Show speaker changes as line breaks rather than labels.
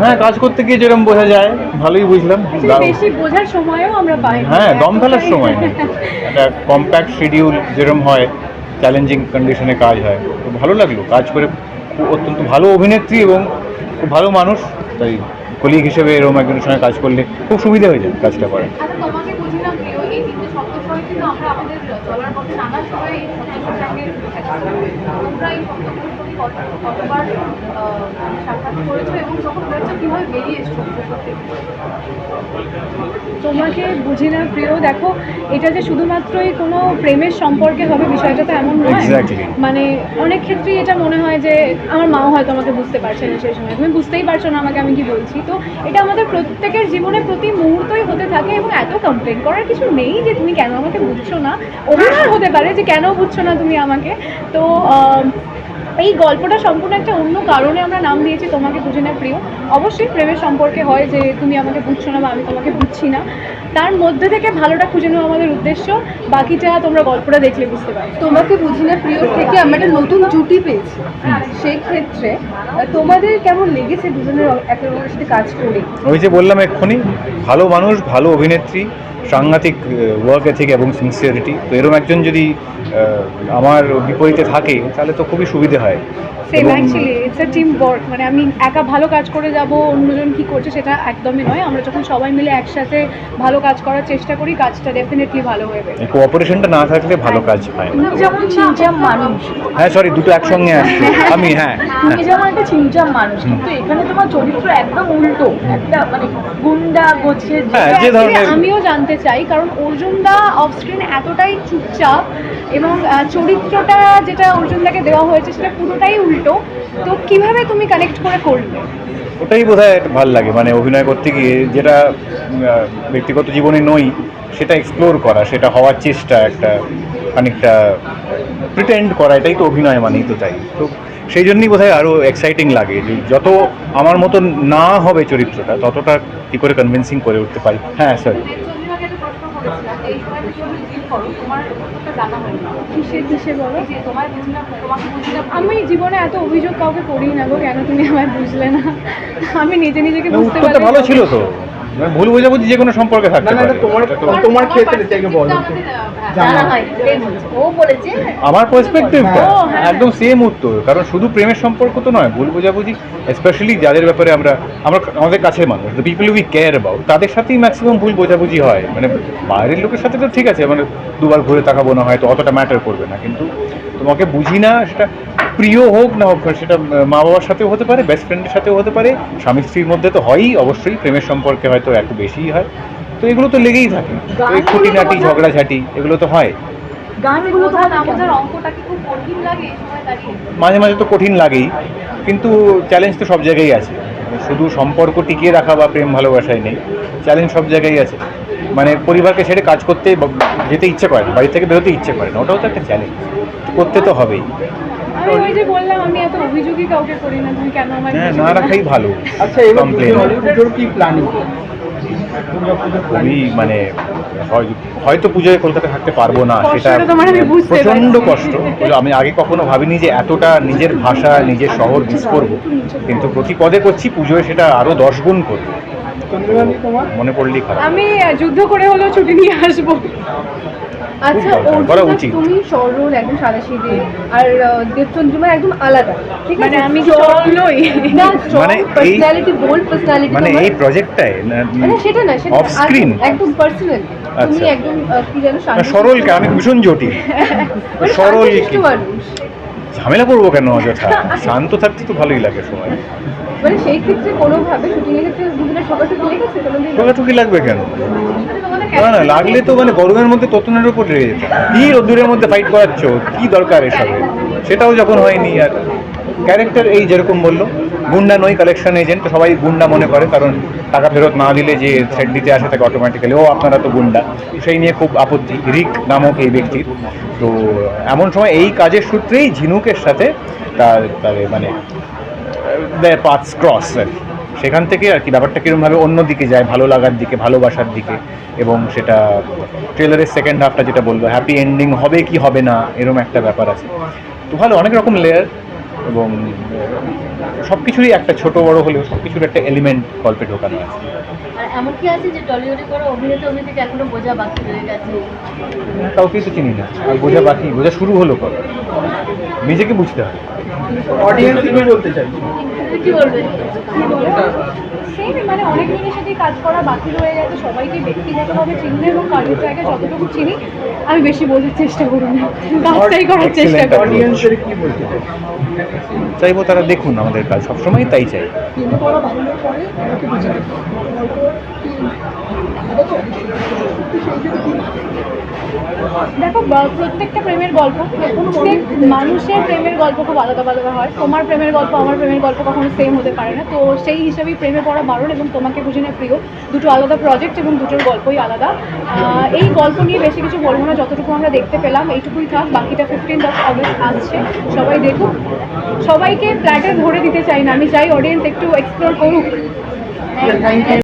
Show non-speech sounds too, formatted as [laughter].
হ্যাঁ কাজ করতে গিয়ে যেরকম বোঝা যায় ভালোই বুঝলাম
বেশি বোঝার সময়ও আমরা পাই
হ্যাঁ দম ফেলার সময় নেই। [laughs] একটা কম্প্যাক্ট শিডিউল যেরকম হয় চ্যালেঞ্জিং কন্ডিশনে কাজ হয়। তো ভালো লাগল কাজ করে অত্যন্ত ভালো অভিনেত্রী এবং খুব ভালো মানুষ তাই কলিগ হিসেবে এরকম একজনের সঙ্গে কাজ করলে খুব সুবিধা হয়ে যায় কাজটা করে
আচ্ছা তোমাকে বুঝলাম প্রিয় এই তিনটে শব্দ সবাই কিন্তু আমরা আমাদের চলার পথে নানা সময় এই তোমরা এই প্রতি কতবার সাক্ষাৎ করেছ এবং যখন করেছ কীভাবে বেরিয়ে এসছো
তোমাকে বুঝি না প্রিয় দেখো এটা যে শুধুমাত্রই কোনো প্রেমের সম্পর্কে হবে বিষয়টা তো এমন নয়। মানে অনেক ক্ষেত্রেই এটা মনে হয় যে আমার মাও হয়তো আমাকে বুঝতে পারছে না সেই সময়। তুমি বুঝতেই পারছ না আমাকে আমি কি বলছি? তো এটা আমাদের প্রত্যেকের জীবনে প্রতি মুহূর্তই হতে থাকে এবং এত কমপ্লেন করার কিছু নেই যে তুমি কেন আমাকে বুঝছ না? অভিনয় হতে পারে যে কেন বুঝছ না তুমি আমাকে? তো এই গল্পটা সম্পূর্ণ একটা অন্য কারণে আমরা নাম দিয়েছি তোমাকে বুঝি না প্রিয়। অবশ্যই প্রেমের সম্পর্কে হয় যে তুমি আমাকে বুঝছ না বা আমি তোমাকে বুঝছি না। তার মধ্যে থেকে ভালোটা খুঁজে নেওয়া আমাদের উদ্দেশ্য। বাকিটা তোমরা গল্পটা দেখলে বুঝতে পারবে।
তোমাকে বুঝি না প্রিয় থেকে আমরা একটা নতুন জুটি পেয়েছি। সেই ক্ষেত্রে তোমাদের কেমন লেগেছে দুজনের একে অপরের সাথে কাজ করে?
ওই যে বললাম এক্ষুনি ভালো মানুষ ভালো অভিনেত্রী সাংঘাতিক ওয়ার্ক এথিক এবং সিনসিয়ারিটি তো এরকম একজন যদি আমার বিপরীতে থাকে, তাহলে তো খুবই সুবিধে হয়।
Same actually it's a team work মানে আমি একা ভালো কাজ করে যাব অন্যজন কি করছে সেটা একদমই নয়। আমরা যখন সবাই মিলে একসাথে ভালো কাজ করার চেষ্টা করি কাজটা ডেফিনেটলি ভালো হয়ে বেরোয়
এই কোঅপারেশনটা না থাকলে ভালো কাজ হয় না।
যেমন চিনচাম মানুষ।
হ্যাঁ সরি দুটো একসঙ্গে আসছে। আমি হ্যাঁ
তুমি যেমন একটা চিনচাম মানুষ কিন্তু এখানে তোমার চরিত্র একদম উল্টো। একটা মানে গুন্ডা গোছের
হ্যাঁ, যে ধরনের
আমিও জানতে চাই কারণ অর্জুন দা অফ স্ক্রিন এতটাই চুপচাপ এবং চরিত্রটা যেটা অর্জুন দাকে দেওয়া হয়েছে সেটা পুরোটাই উল্টো। তো কীভাবে তুমি কানেক্ট করে করবে
ওটাই বোধ হয় ভালো লাগে মানে অভিনয় করতে গিয়ে যেটা ব্যক্তিগত জীবনে নই, সেটা এক্সপ্লোর করা, সেটা হওয়ার চেষ্টা একটা, খানিকটা প্রিটেন্ড করা, এটাই তো অভিনয় মানেই তো তাই। তো সেই জন্যই বোধহয় আরও এক্সাইটিং লাগে, যে যত আমার মতন না হবে চরিত্রটা, ততটা কী করে কনভিন্সিং করে উঠতে পারি। হ্যাঁ সরি
আমি জীবনে এত অভিযোগ কাউকে করি না গো কেন তুমি আমায় বুঝলে না? আমি নিজে নিজেকে বুঝতে পারি
ভালো ছিল তো। মানে ভুল বোঝাবুঝি যে কোনো সম্পর্কে থাকতে
না না
পারে।
তোমার তোমার ক্ষেত্রে থেকে বলো।
ও বলেছে
আমার পার্সপেক্টিভটা
হ্যাঁ,
একদম সেম উত্তর কারণ শুধু প্রেমের সম্পর্ক তো নয় ভুল বোঝাবুঝি স্পেশালি যাদের ব্যাপারে আমরা আমরা আমাদের কাছে মানুষ the people we care about তাদের সাথেই ম্যাক্সিমাম ভুল বোঝাবুঝি হয়। মানে বাইরের লোকের সাথে তো ঠিক আছে মানে দুবার ঘুরে তাকাবো না হয়তো অতটা ম্যাটার করবে না। কিন্তু তোমাকে বুঝি না সেটা প্রিয় হোক না হোক সেটা মা বাবার সাথেও হতে পারে বেস্ট ফ্রেন্ডের সাথেও হতে পারে স্বামী স্ত্রীর মধ্যে তো হয়ই অবশ্যই প্রেমের সম্পর্কে হয়তো একটু বেশিই হয়। তো এগুলো তো লেগেই থাকে। এই খুঁটিনাটি ঝগড়াঝাটি এগুলো তো হয়। মাঝে মাঝে তো কঠিন লাগেই কিন্তু চ্যালেঞ্জ তো সব জায়গায় আছে। শুধু সম্পর্ক টিকিয়ে রাখা বা প্রেম ভালোবাসায় নেই চ্যালেঞ্জ সব জায়গায় আছে। মানে পরিবারকে ছেড়ে কাজ করতে যেতে ইচ্ছে করে না বাড়ি থেকে বেরোতে ইচ্ছে করে না ওটাও তো একটা চ্যালেঞ্জ করতে তো হবেই।
আমি ওই যে বললাম আমি এত অভিযোগই কাউকে করি না তুমি কেন আমায়
হ্যাঁ না রাখাই ভালো।
আচ্ছা এবার
কমপ্লেন
পুজোর কি প্ল্যানিং
খুবই মানে হয়তো পুজোয় কলকাতা থাকতে পারব না সেটা প্রচণ্ড
পারছি।
কষ্ট আমি আগে কখনো ভাবিনি যে এতটা নিজের ভাষা নিজের শহর মিস করব। কিন্তু প্রতি পদে করছি পুজোয় সেটা আরও দশ গুণ করব। মনে খারাপ।
আমি যুদ্ধ করে হলেও ছুটি নিয়ে আসব।
আচ্ছা
করা উচিত।
তুমি সরল একদম সাদা সিধে আর দেবচন্দ্রিমা একদম আলাদা। ঠিক
মানে
আছে?
আমি কি
মানে
পার্সোনালিটি বোল্ড পার্সোনালিটি
মানে এই প্রজেক্টটায়
মানে সেটা না সেটা
অফ স্ক্রিন
একদম- একদম পার্সোনাল তুমি
আচ্ছা।
একদম কি জানো
সরল কেন আমি ভীষণ জটিল। [laughs]
মানে
সরল কি? ঝামেলা করব কেন অযথা? শান্ত থাকতে তো ভালোই লাগে সময়।
মানে সেই ক্ষেত্রে কোনোভাবে শুটিং এর ক্ষেত্রে দুজনের সবার সাথে লেগেছে?
ঠোকাঠুকি লাগবে কেন? না না, লাগলে তো মানে গরমের মধ্যে ততনের উপর রেগে যেত কি রোদ্দুরের মধ্যে ফাইট করাচ্ছ? কি দরকার এসবে? সেটাও যখন হয়নি আর ক্যারেক্টার এই যেরকম বলল, গুন্ডা নই কালেকশন এজেন্ট সবাই গুন্ডা মনে করে, কারণ টাকা ফেরত না দিলে যে সেট দিতে আসে তাকে অটোমেটিক্যালি ও আপনারা তো গুন্ডা। সেই নিয়ে খুব আপত্তি। রিক নামক এই ব্যক্তির। তো এমন সময় এই কাজের সূত্রেই ঝিনুকের সাথে তার মানে পাথস ক্রস আর কি। সেখান থেকে আর কি ব্যাপারটা কীরকমভাবে অন্য দিকে যায় ভালো লাগার দিকে ভালোবাসার দিকে এবং সেটা ট্রেলারের সেকেন্ড হাফটা যেটা বলব হ্যাপি এন্ডিং হবে কি হবে না এরকম একটা ব্যাপার আছে। তো ভালো অনেক রকম লেয়ার এবং সব কিছুরই একটা ছোট বড় হলেও সব কিছুর একটা এলিমেন্ট গল্পে ঢোকানো আছে।
আর এমন কি আছে যে টলিউডে করা অভিনেতা অভিনেত্রীকে এখনও বোঝা বাকি রয়ে গেছে?
কাউকেই তো চিনি না আর বোঝা বাকি বোঝা শুরু হলো কবে? নিজেকে বুঝতে হবে।
অডিয়েন্স কি বলতে চাইছো
তুমি কি বলবে?
সেই মানে অনেক জনের সাথেই কাজ করা বাকি রয়ে গেছে সবাইকে ব্যক্তিগতভাবে চিনি এবং কাজের জায়গায় যতটুকু চিনি আমি বেশি বোঝার চেষ্টা করি না। কাজটাই করার চেষ্টা. করি
অডিয়েন্সের কি বলতে চাইছো
চাইব তারা দেখুন আমাদের কাজ সবসময় তাই চাই।
দেখো প্রত্যেকটা প্রেমের গল্প প্রত্যেক মানুষের প্রেমের গল্প খুব আলাদা আলাদা হয়। তোমার প্রেমের গল্প, আমার প্রেমের গল্প কখনো সেম হতে পারে না। তো সেই হিসাবেই প্রেমে পড়া বারণ এবং তোমাকে বুঝে না প্রিয়। দুটো আলাদা প্রজেক্ট এবং দুটোর গল্পই আলাদা। এই গল্প নিয়ে বেশি কিছু বলব না, যতটুকু আমরা দেখতে পেলাম, এইটুকুই থাক। বাকিটা ফিফটিন অফ অগস্ট আসছে। সবাই দেখুক। সবাইকে প্ল্যাটে ধরে দিতে চাই না। আমি চাই অডিয়েন্স একটু এক্সপ্লোর করুক।